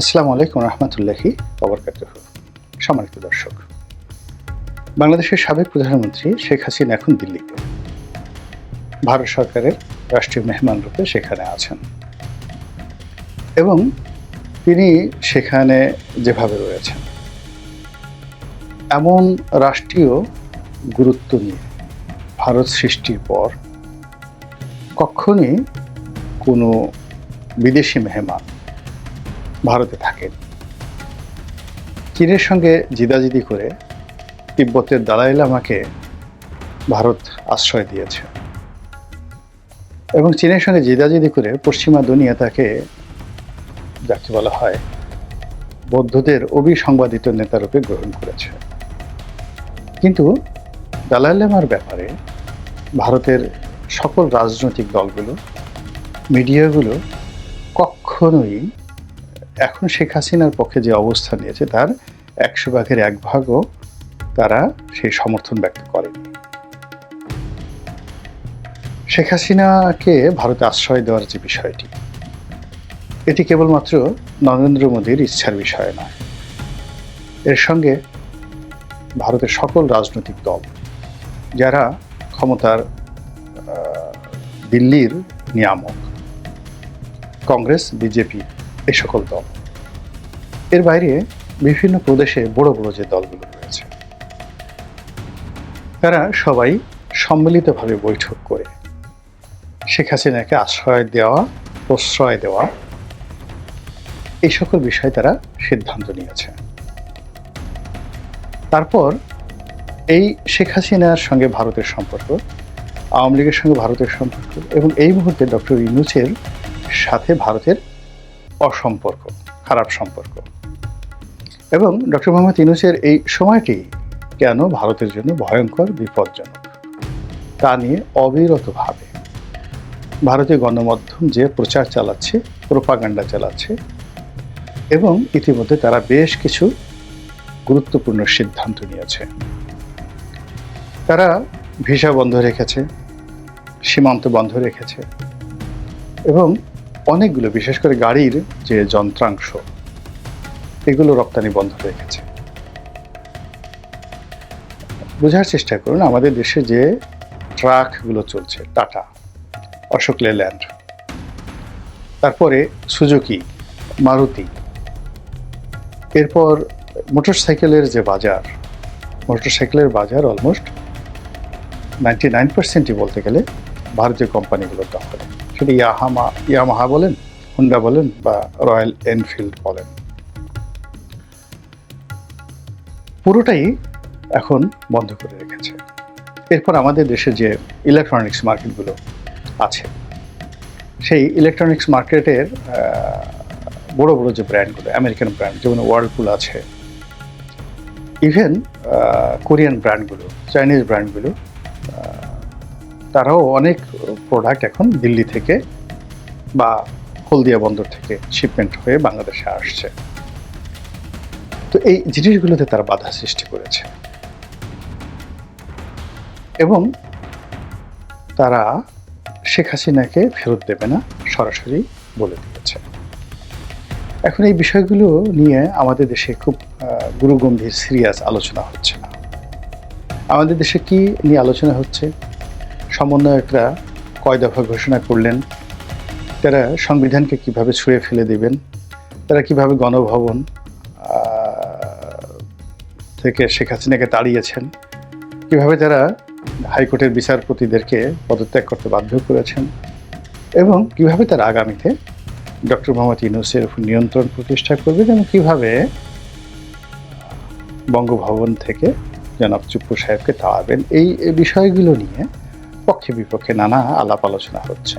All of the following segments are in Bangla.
আসসালামু আলাইকুম রহমতুল্লাহি অবরকাত সম্মানিত দর্শক, বাংলাদেশের সাবেক প্রধানমন্ত্রী শেখ হাসিনা এখন দিল্লিতে। ভারত সরকারের রাষ্ট্রীয় মেহমান রূপে সেখানে আছেন। এবং তিনি সেখানে যেভাবে রয়েছেন, এমন রাষ্ট্রীয় গুরুত্ব নিয়ে ভারত সৃষ্টির পর কখনই কোনো বিদেশি মেহমান ভারতে থাকেন। চীনের সঙ্গে জিদাজিদি করে তিব্বতের দালাই লামাকে ভারত আশ্রয় দিয়েছে। এবং চীনের সঙ্গে জিদাজিদি করে পশ্চিমা দুনিয়া তাকে যাকে বলা হয় বৌদ্ধদের অবিসংবাদিত নেতারূপে গ্রহণ করেছে। কিন্তু দালাই লামার ব্যাপারে ভারতের সকল রাজনৈতিক দলগুলো, মিডিয়াগুলো কখনোই এখন শেখ হাসিনার পক্ষে যে অবস্থান নিয়েছে, তার একশো ভাগের এক ভাগও তারা সেই সমর্থন ব্যক্ত করেনি। শেখ হাসিনাকে ভারতে আশ্রয় দেওয়ার যে বিষয়টি, এটি কেবলমাত্র নরেন্দ্র মোদীর ইচ্ছার বিষয় নয়। এর সঙ্গে ভারতের সকল রাজনৈতিক দল, যারা ক্ষমতার দিল্লির নিয়ামক, কংগ্রেস, বিজেপি এই সকল দল। এর বাইরে বিভিন্ন প্রদেশে বড় বড় যে দলগুলো রয়েছে, তারা সবাই সম্মিলিতভাবে বৈঠক করে। শেখ হাসিনাকে আশ্রয় দেওয়া, প্রশ্রয় দেওয়া, এই সকল বিষয়ে তারা সিদ্ধান্ত নিয়েছে। তারপর এই শেখ হাসিনার সঙ্গে ভারতের সম্পর্ক, আওয়ামী লীগের সঙ্গে ভারতের সম্পর্ক এবং এই মুহূর্তে ডক্টর ইনুচের সাথে ভারতের অসম্পর্ক, খারাপ সম্পর্ক। এবং ডক্টর মোহাম্মদ ইনুসের এই সময়টি কেন ভারতের জন্য ভয়ঙ্কর, বিপজ্জনক? তা নিয়ে অবিরতভাবে ভারতীয় গণমাধ্যম যে প্রচার চালাচ্ছে, প্রোপাগান্ডা চালাচ্ছে এবং ইতিমধ্যে তারা বেশ কিছু গুরুত্বপূর্ণ সিদ্ধান্ত নিয়েছে। তারা ভিসা বন্ধ রেখেছে, সীমান্ত বন্ধ রেখেছে এবং অনেকগুলো, বিশেষ করে গাড়ির যে যন্ত্রাংশ, এগুলো রপ্তানি বন্ধ হয়ে গেছে। বোঝার চেষ্টা করুন, আমাদের দেশে যে ট্রাকগুলো চলছে, টাটা, অশোক লেল্যান্ড, তারপরে সুজুকি, মারুতি, এরপর মোটরসাইকেলের যে বাজার, মোটরসাইকেলের বাজার অলমোস্ট নাইনটি নাইন পার্সেন্টই বলতে গেলে ভারতীয় কোম্পানিগুলোর দখলে। সেটা ইয়াহামা, ইয়ামাহা বলেন, হুন্ডা বলেন বা রয়্যাল এনফিল্ড বলেন। পুরোটাই এখন বন্ধ করে রেখেছে। এরপর আমাদের দেশে যে ইলেকট্রনিক্স মার্কেটগুলো আছে, সেই ইলেকট্রনিক্স মার্কেটের বড় বড় যে ব্র্যান্ডগুলো আমেরিকান ব্র্যান্ড যেমন ওয়ার্লপুল আছে ইভেন কোরিয়ান ব্র্যান্ডগুলো চাইনিজ ব্র্যান্ডগুলো তারাও অনেক প্রোডাক্ট এখন দিল্লি থেকে বা হলদিয়া বন্দর থেকে শিপমেন্ট হয়ে বাংলাদেশে আসছে। তো এই জিনিসগুলোতে তারা বাধা সৃষ্টি করেছে। এবং তারা শেখ হাসিনাকে ফেরত দেবে না, সরাসরি বলে দিয়েছে। এখন এই বিষয়গুলো নিয়ে আমাদের দেশে খুব গুরুগম্ভীর সিরিয়াস আলোচনা হচ্ছে না। আমাদের দেশে কি নিয়ে আলোচনা হচ্ছে? সমন্বয়করা কয় দফা ঘোষণা করলেন, তারা সংবিধানকে কীভাবে ছুঁড়ে ফেলে দেবেন, তারা কীভাবে গণভবন থেকে শেখ হাসিনাকে তাড়িয়েছেন, কীভাবে তারা হাইকোর্টের বিচারপতিদেরকে পদত্যাগ করতে বাধ্য করেছেন এবং কীভাবে তারা আগামীতে ডক্টর মোহাম্মদ ইউনুসের উপর নিয়ন্ত্রণ প্রতিষ্ঠা করবেন এবং কীভাবে বঙ্গভবন থেকে জনাব চুপ্পু সাহেবকে তাড়াবেন এই বিষয়গুলো নিয়ে পক্ষে বিপক্ষে নানা আলাপ আলোচনা হচ্ছে।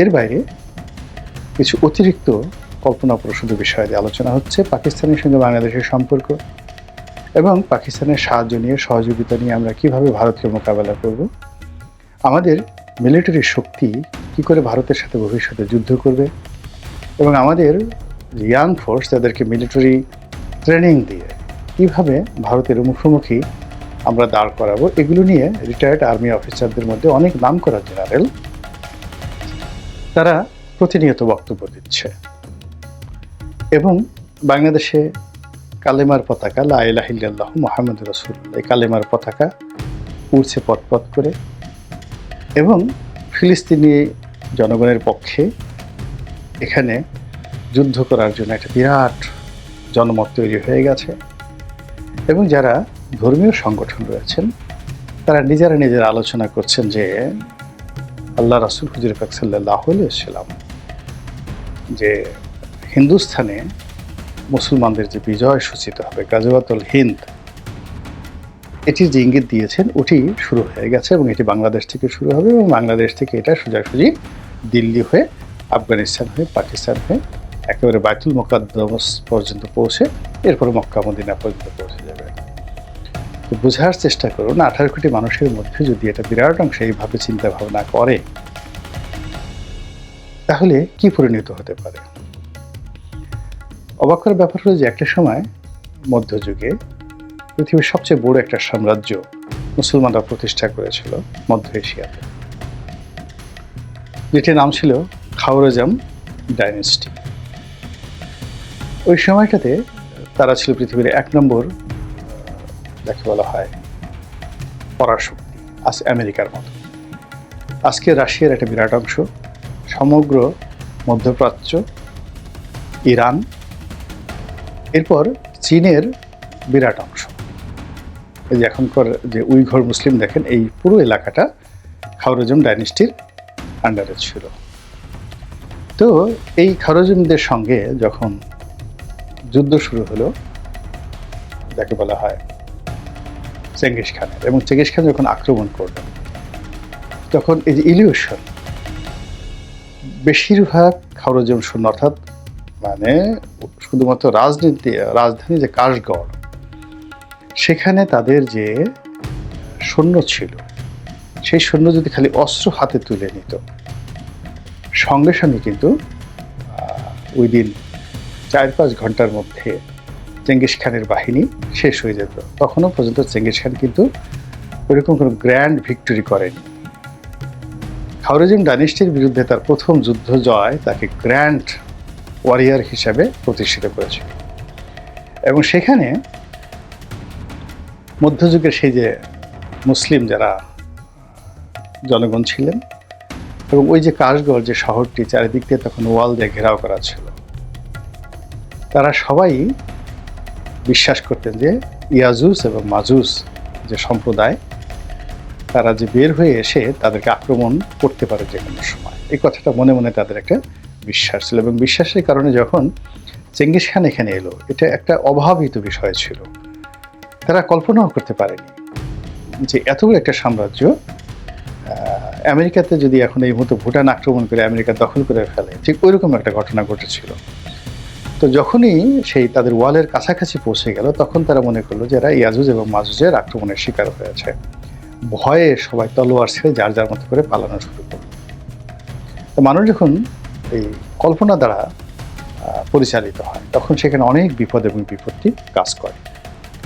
এর বাইরে কিছু অতিরিক্ত কল্পনাপ্রসূত বিষয় দিয়ে আলোচনা হচ্ছে পাকিস্তানের সঙ্গে বাংলাদেশের সম্পর্ক এবং পাকিস্তানের সাহায্য নিয়ে, সহযোগিতা নিয়ে আমরা কীভাবে ভারতকে মোকাবেলা করব, আমাদের মিলিটারি শক্তি কি করে ভারতের সাথে ভবিষ্যতে যুদ্ধ করবে এবং আমাদের ইয়াং ফোর্স তাদেরকে মিলিটারি ট্রেনিং দিয়ে কীভাবে ভারতের মুখোমুখি আমরা দাঁড় করাবো। এগুলো নিয়ে রিটায়ার্ড আর্মি অফিসারদের মধ্যে অনেক নাম করা জেনারেল তারা প্রতিনিয়ত বক্তব্য দিচ্ছে। এবং বাংলাদেশে কালেমার পতাকা লাইলাহিল্লাহ মোহাম্মদ রসুল এই কালেমার পতাকা উড়ছে পথ করে। এবং ফিলিস্তিনি জনগণের পক্ষে এখানে যুদ্ধ করার জন্য একটা বিরাট জনমত তৈরি হয়ে গেছে। এবং যারা ধর্মীয় সংগঠন রয়েছেন, তারা নিজেরা নিজেরা আলোচনা করছেন যে আল্লাহ রাসুল হুজুর পাক যে হিন্দুস্থানে মুসলমানদের যে বিজয় সূচিত হবে, গাজওয়াতুল হিন্দ, এটির যে ইঙ্গিত দিয়েছেন, ওটি শুরু হয়ে গেছে এবং এটি বাংলাদেশ থেকে শুরু হবে এবং বাংলাদেশ থেকে এটা সোজাসুজি দিল্লি হয়ে, আফগানিস্তান হয়ে, পাকিস্তান হয়ে একেবারে বাইতুল মোকাদ্দমস পর্যন্ত পৌঁছে, এরপর মক্কা, মদিনা পর্যন্ত পৌঁছে যাবে। তো বোঝার চেষ্টা করুন। আঠারো কোটি মানুষের মধ্যে যদি এটা বিরাট অংশ এইভাবে চিন্তা ভাবনা করে, তাহলে কি পরিণত হতে পারে? অবাক করার ব্যাপার হলো যে একটা সময় মধ্যযুগে পৃথিবীর সবচেয়ে বড় একটা সাম্রাজ্য মুসলমানরা প্রতিষ্ঠা করেছিল মধ্য এশিয়াতে। যেটির নাম ছিল খাওরজাম ডাইনেস্টি। ওই সময়টাতে তারা ছিল পৃথিবীর এক নম্বর যাকে বলা হয় পরাশক্তি, আজ আমেরিকার মতো। আজকে রাশিয়ার একটা বিরাট অংশ, সমগ্র মধ্যপ্রাচ্য, ইরান, এরপর চীনের বিরাট অংশ। এই যে এখনকার যে উইঘর মুসলিম দেখেন, এই পুরো এলাকাটা খাওরজম ডাইনেস্টির আন্ডারে ছিল। তো এই খাওরজমদের সঙ্গে যখন যুদ্ধ শুরু হলো, যাকে বলা হয় চেঙ্গিস খানের এবং চেঙ্গিস খান যখন আক্রমণ করল, তখন এই যে ইলিউশন, বেশিরভাগ খাওরজম শূন্য, অর্থাৎ মানে শুধুমাত্র রাজনীতি, রাজধানী যে কাশগড়, সেখানে তাদের যে সৈন্য ছিল, সেই সৈন্য যদি খালি অস্ত্র হাতে তুলে নিত, সঙ্গে সঙ্গে কিন্তু ওই দিন চার পাঁচ ঘণ্টার মধ্যে চেঙ্গিস খানের বাহিনী শেষ হয়ে যেত। তখনও পর্যন্ত চেঙ্গিস খান কিন্তু ওইরকম কোনো গ্র্যান্ড ভিক্টরি করেনি। খাওরেজিম ডাইনেস্টির বিরুদ্ধে তার প্রথম যুদ্ধ জয় তাকে গ্র্যান্ড ওয়ারিয়ার হিসাবে প্রতিষ্ঠিত করেছিল। এবং সেখানে মধ্যযুগের সেই যে মুসলিম যারা জনগণ ছিলেন এবং ওই যে কাশগড় যে শহরটি চারিদিক দিয়ে তখন ওয়াল দিয়ে ঘেরাও করা ছিল, তারা সবাই বিশ্বাস করতেন যে ইয়াজুস এবং মাজুস যে সম্প্রদায়, তারা যে বের হয়ে এসে তাদেরকে আক্রমণ করতে পারে যে কোনো সময়। এই কথাটা মনে মনে তাদের একটা বিশ্বাস ছিল এবং বিশ্বাসের কারণে যখন চেঙ্গিস খান এখানে এলো, এটা একটা অভাবিত বিষয় ছিল। তারা কল্পনাও করতে পারেনি যে এত বড় একটা সাম্রাজ্য আমেরিকাতে যদি এখন এই মুহূর্তে ভুটান আক্রমণ করে, আমেরিকা দখল করে ফেলে, ঠিক ওইরকম একটা ঘটনা ঘটেছিল। তো যখনই সেই তাদের ওয়ালের কাছাকাছি পৌঁছে গেল, তখন তারা মনে করল যে এরা ইয়াজুজ এবং মাজুজের আক্রমণের শিকার হয়েছে ভয়ে সবাই তলোয়ার ছেড়ে যার যার মতো করে পালানো শুরু করল। তো মানুষ যখন এই কল্পনা দ্বারা পরিচালিত হয়, তখন সেখানে অনেক বিপদ এবং বিপত্তি কাজ করে।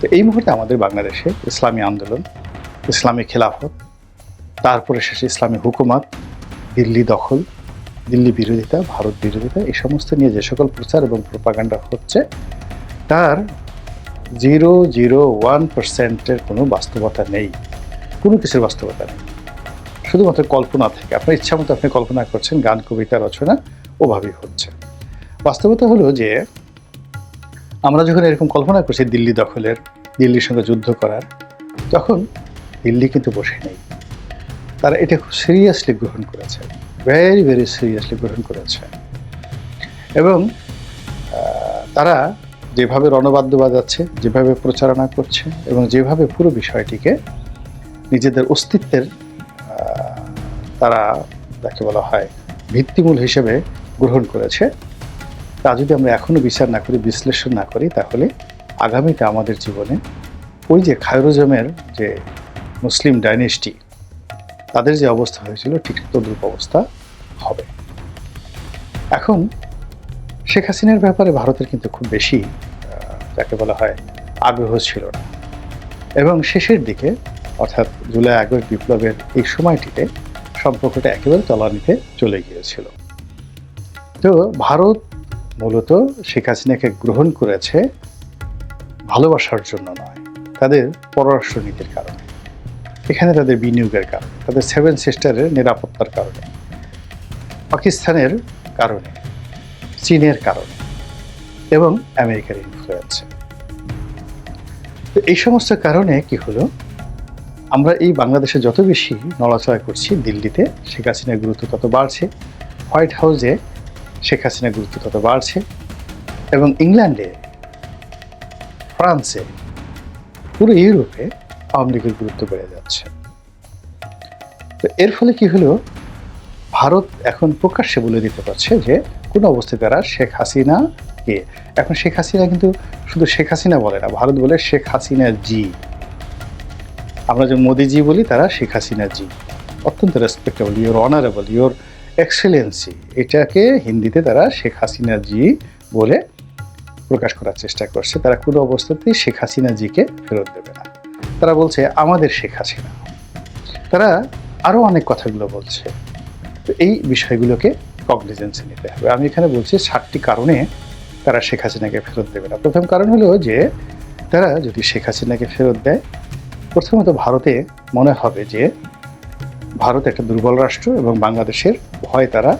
তো এই মুহূর্তে আমাদের বাংলাদেশে ইসলামী আন্দোলন, ইসলামী খেলাফত, তারপরে শেষে ইসলামী হুকুমাত, দিল্লি দখল দিল্লি বিরোধিতা, ভারত বিরোধিতা, এই সমস্ত নিয়ে যে সকল প্রচার এবং প্রপাগান্ডা হচ্ছে, তার জিরো জিরো ওয়ান পার্সেন্টের কোনো বাস্তবতা নেই। কোনো কিছুর বাস্তবতা নেই। শুধুমাত্র কল্পনা থেকে। আপনার ইচ্ছা মতো আপনি কল্পনা করছেন, গান, কবিতা, রচনা, ওভাবেই হচ্ছে। বাস্তবতা হলো যে, আমরা যখন এরকম কল্পনা করছি দিল্লি দখলের, দিল্লির সঙ্গে যুদ্ধ করার, তখন দিল্লি কিন্তু বসে নেই। তারা এটা খুব সিরিয়াসলি গ্রহণ করেছে। ভেরি ভেরি সিরিয়াসলি গ্রহণ করেছে। এবং তারা যেভাবে রণবাদ্য বাজাচ্ছে, যেভাবে প্রচারণা করছে এবং যেভাবে পুরো বিষয়টিকে নিজেদের অস্তিত্বের তারা যাকে বলা হয় ভিত্তিমূল হিসেবে গ্রহণ করেছে, তা যদি আমরা এখনও বিচার না করি, বিশ্লেষণ না করি, তাহলে আগামীতে আমাদের জীবনে ওই যে খায়রোজমের যে মুসলিম ডাইনেস্টি তাদের যে অবস্থা হয়েছিল, ঠিক তদ্রুপ অবস্থা হবে। এখন, শেখ হাসিনার ব্যাপারে ভারতের কিন্তু খুব বেশি যাকে বলা হয় আগ্রহ ছিল না। এবং শেষের দিকে, অর্থাৎ জুলাই আগস্ট বিপ্লবের এই সময়টিতে, সম্পর্কটা একেবারে তলানিতে চলে গিয়েছিল। তো ভারত মূলত শেখ হাসিনাকে গ্রহণ করেছে ভালোবাসার জন্য নয়, তাদের পররাষ্ট্রনীতির কারণে। এখানে তাদের বিনিয়োগের কারণে, তাদের সেভেন সিস্টারের নিরাপত্তার কারণে, পাকিস্তানের কারণে, চীনের কারণে এবং আমেরিকার ইনফ্লুয়েন্সে তো এই সমস্ত কারণে কি হলো? আমরা এই বাংলাদেশে যত বেশি নড়াচড়া করছি দিল্লিতে, শেখ হাসিনার গুরুত্ব তত বাড়ছে, হোয়াইট হাউসে শেখ হাসিনার গুরুত্ব তত বাড়ছে এবং ইংল্যান্ডে, ফ্রান্সে, পুরো ইউরোপে আওয়ামী লীগের গুরুত্ব বেড়ে যাচ্ছে। তো এর ফলে কি হলো? ভারত এখন প্রকাশ্যে বলে দিতে পারছে যে, কোনো অবস্থায় তারা শেখ হাসিনা কে? এখন শেখ হাসিনা কিন্তু শুধু শেখ হাসিনা বলে না, ভারত বলে শেখ হাসিনা জি। আমরা যে মোদিজি বলি, তারা শেখ হাসিনা জি। অত্যন্ত respectable your honourable your excellency এটাকে হিন্দিতে তারা শেখ হাসিনা জি বলে প্রকাশ করার চেষ্টা করছে। তারা কোনো অবস্থাতেই শেখ হাসিনা জিকে ফেরত দেবে না। তারা বলছে, আমাদের শেখ হাসিনা। তারা আরও অনেক কথাগুলো বলছে। তো এই বিষয়গুলোকে কগনিজেন্সে নিতে হবে। আমি এখানে বলছি ষাটটি কারণে তারা শেখ হাসিনাকে ফেরত দেবে না। প্রথম কারণ হলো যে, তারা যদি শেখ হাসিনাকে ফেরত দেয়, প্রথমত ভারতে মনে হবে যে, ভারত একটা দুর্বল রাষ্ট্র এবং বাংলাদেশের ভয় তারা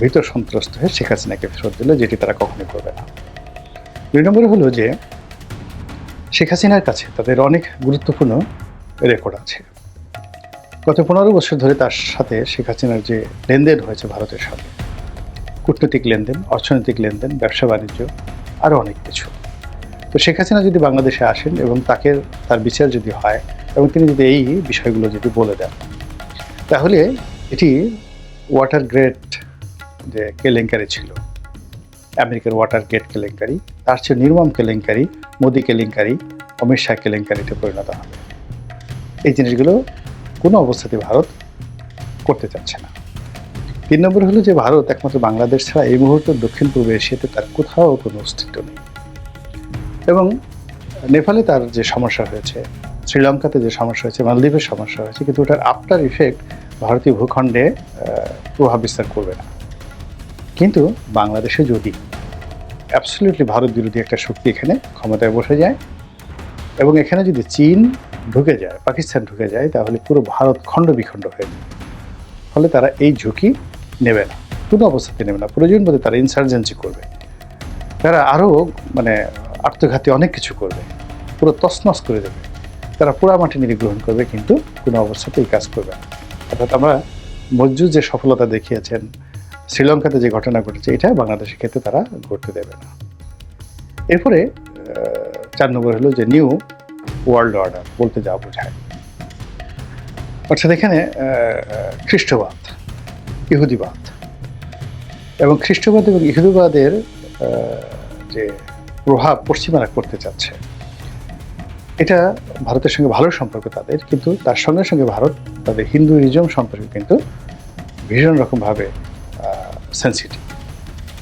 ভীত সন্ত্রস্ত হয়ে শেখ হাসিনাকে ফেরত দিল, যেটি তারা কখনোই করবে না। দুই নম্বরে হলো যে শেখ হাসিনার কাছে তাদের অনেক গুরুত্বপূর্ণ রেকর্ড আছে। গত পনেরো বছর ধরে তার সাথে শেখ হাসিনার যে লেনদেন হয়েছে ভারতের সাথে, কূটনৈতিক লেনদেন, অর্থনৈতিক লেনদেন, ব্যবসা বাণিজ্য আরও অনেক কিছু। তো শেখ হাসিনা যদি বাংলাদেশে আসেন এবং তাকে তার বিচার যদি হয় এবং তিনি যদি এই বিষয়গুলো যদি বলে দেন, তাহলে এটি ওয়াটার গ্রেড যে কেলেঙ্কারি ছিল। আমেরিকার ওয়াটার গেট কেলেঙ্কারি, তার চেয়ে নির্মম কেলেঙ্কারি মোদি কেলেঙ্কারি, অমিত শাহ কেলেঙ্কারিতে পরিণত হবে। এই জিনিসগুলো কোনো অবস্থাতে ভারত করতে চাচ্ছে না। তিন নম্বর হলো যে ভারত একমাত্র বাংলাদেশ ছাড়া এই মুহূর্তে দক্ষিণ পূর্ব এশিয়াতে তার কোথাও কোনো অস্তিত্ব নেই। এবং নেপালে তার যে সমস্যা হয়েছে, শ্রীলঙ্কাতে যে সমস্যা হয়েছে মালদ্বীপের সমস্যা হয়েছে, কিন্তু ওটার আফটার ইফেক্ট ভারতীয় ভূখণ্ডে প্রভাব বিস্তার করবে না। কিন্তু বাংলাদেশে যদি অ্যাবসলিউটলি ভারত বিরোধী একটা শক্তি এখানে ক্ষমতায় বসে যায়, এবং এখানে যদি চীন ঢুকে যায়, পাকিস্তান ঢুকে যায়, তাহলে পুরো ভারত খণ্ড বিখণ্ড হয়ে যাবে। ফলে তারা এই ঝুঁকি নেবে না, কোনো অবস্থাতে নেবে না, প্রয়োজন বোধে তারা ইনসার্জেন্সি করবে। তারা আরও মানে আত্মঘাতী অনেক কিছু করবে, পুরো তছনছ করে দেবে। তারা পোড়া মাটি নিরীগ্রহণ করবে, কিন্তু কোনো অবস্থাতে এই কাজ করবে না। অর্থাৎ আমরা মজ্জু যে সফলতা দেখিয়েছেন শ্রীলঙ্কাতে যে ঘটনা ঘটেছে, এটা বাংলাদেশের ক্ষেত্রে তারা ঘটতে দেবে না। এরপরে চার নম্বর হলো যে নিউ ওয়ার্ল্ড অর্ডার বলতে যা বোঝায়। অর্থাৎ এখানে খ্রিস্টবাদ, ইহুদিবাদ এবং খ্রিস্টবাদ এবং ইহুদিবাদের যে প্রভাব পশ্চিমারা করতে চাচ্ছে, এটা ভারতের সঙ্গে ভালো সম্পর্ক তাদের, কিন্তু তার সঙ্গে সঙ্গে ভারত তাদের হিন্দুইজম সম্পর্কে কিন্তু ভীষণ রকমভাবে সেন্সিটিভ।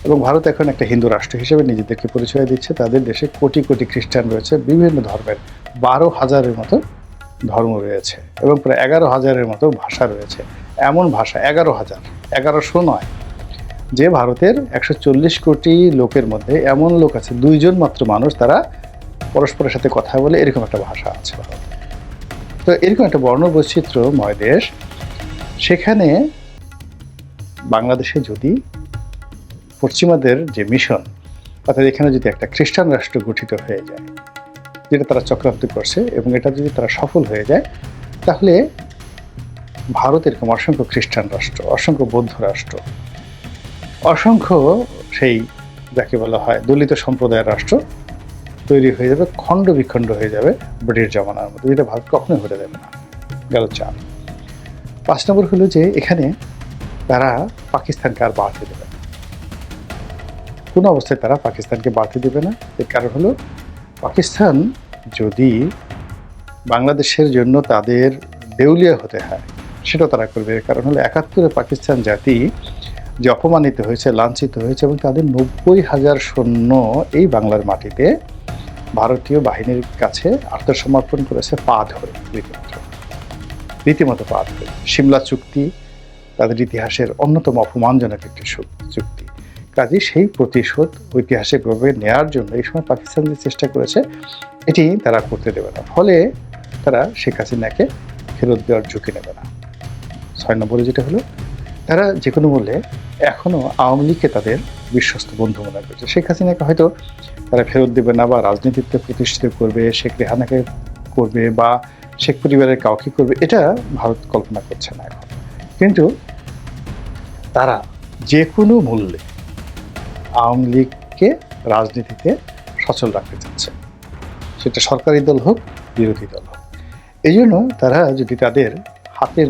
এবং ভারত এখন একটা হিন্দু রাষ্ট্র হিসেবে নিজেদেরকে পরিচয় দিচ্ছে। তাদের দেশে কোটি কোটি খ্রিস্টান রয়েছে। বিভিন্ন ধর্মের বারো হাজারের মতো ধর্ম রয়েছে এবং প্রায় এগারো হাজারের মতো ভাষা রয়েছে। এমন ভাষা, এগারো হাজার, এগারোশো নয়, যে ভারতের একশো চল্লিশ কোটি লোকের মধ্যে এমন লোক আছে, দুইজন মাত্র মানুষ তারা পরস্পরের সাথে কথা বলে এরকম একটা ভাষা আছে তো এরকম একটা বর্ণবৈচিত্র্যময় দেশ, সেখানে বাংলাদেশে যদি পশ্চিমাদের যে মিশন, অর্থাৎ এখানে যদি একটা খ্রিস্টান রাষ্ট্র গঠিত হয়ে যায়, যেটা তারা চক্রান্ত করছে এবং এটা যদি তারা সফল হয়ে যায়, তাহলে ভারত এরকম অসংখ্য খ্রিস্টান রাষ্ট্র, অসংখ্য বৌদ্ধ রাষ্ট্র, অসংখ্য সেই যাকে বলা হয় দলিত সম্প্রদায়ের রাষ্ট্র তৈরি হয়ে যাবে, খণ্ড বিখণ্ড হয়ে যাবে ব্রিটিশ জমানার মধ্যে, যেটা ভারত কখনোই হতে দেবে না। গেল চার। পাঁচ নম্বর হলো যে এখানে তারা পাকিস্তানকে আর বাড়তে দেবে না। কোনো অবস্থায় তারা পাকিস্তানকে বাড়তে দেবে না। এর কারণ হলো, পাকিস্তান যদি বাংলাদেশের জন্য তাদের দেউলিয়া হতে হয়, সেটা তারা করবে। কারণ হলো, একাত্তরে পাকিস্তান জাতি যে অপমানিত হয়েছে, লাঞ্ছিত হয়েছে এবং তাদের নব্বই হাজার সৈন্য এই বাংলার মাটিতে ভারতীয় বাহিনীর কাছে আত্মসমর্পণ করেছে পা ধরে রীতিমতো। রীতিমতো পা ধরে সিমলা চুক্তি তাদের ইতিহাসের অন্যতম অপমানজনক একটি চুক্তি। কাজে সেই প্রতিশোধ ঐতিহাসিক ঐতিহাসিকভাবে নেয়ার জন্য এই সময় পাকিস্তান যে চেষ্টা করেছে, এটি তারা করতে দেবে না। ফলে তারা শেখ হাসিনাকে ফেরত দেওয়ার ঝুঁকি নেবে না। ছয় নম্বরে যেটা হলো, তারা যে কোনো মূল্যে এখনও আওয়ামী লীগকে তাদের বিশ্বস্ত বন্ধু মনে করছে। শেখ হাসিনাকে হয়তো তারা ফেরত দেবে না বা রাজনীতিতে প্রতিষ্ঠিত করবে, শেখ রেহানাকে করবে বা শেখ পরিবারের কাউকে করবে, এটা ভারত কল্পনা করছে না এখন। কিন্তু তারা যে কোনো মূল্যে আওয়ামী লীগকে রাজনীতিতে সচল রাখতে চাচ্ছে। সেটা সরকারি দল হোক, বিরোধী দল হোক। এই জন্য তারা যদি তাদের হাতের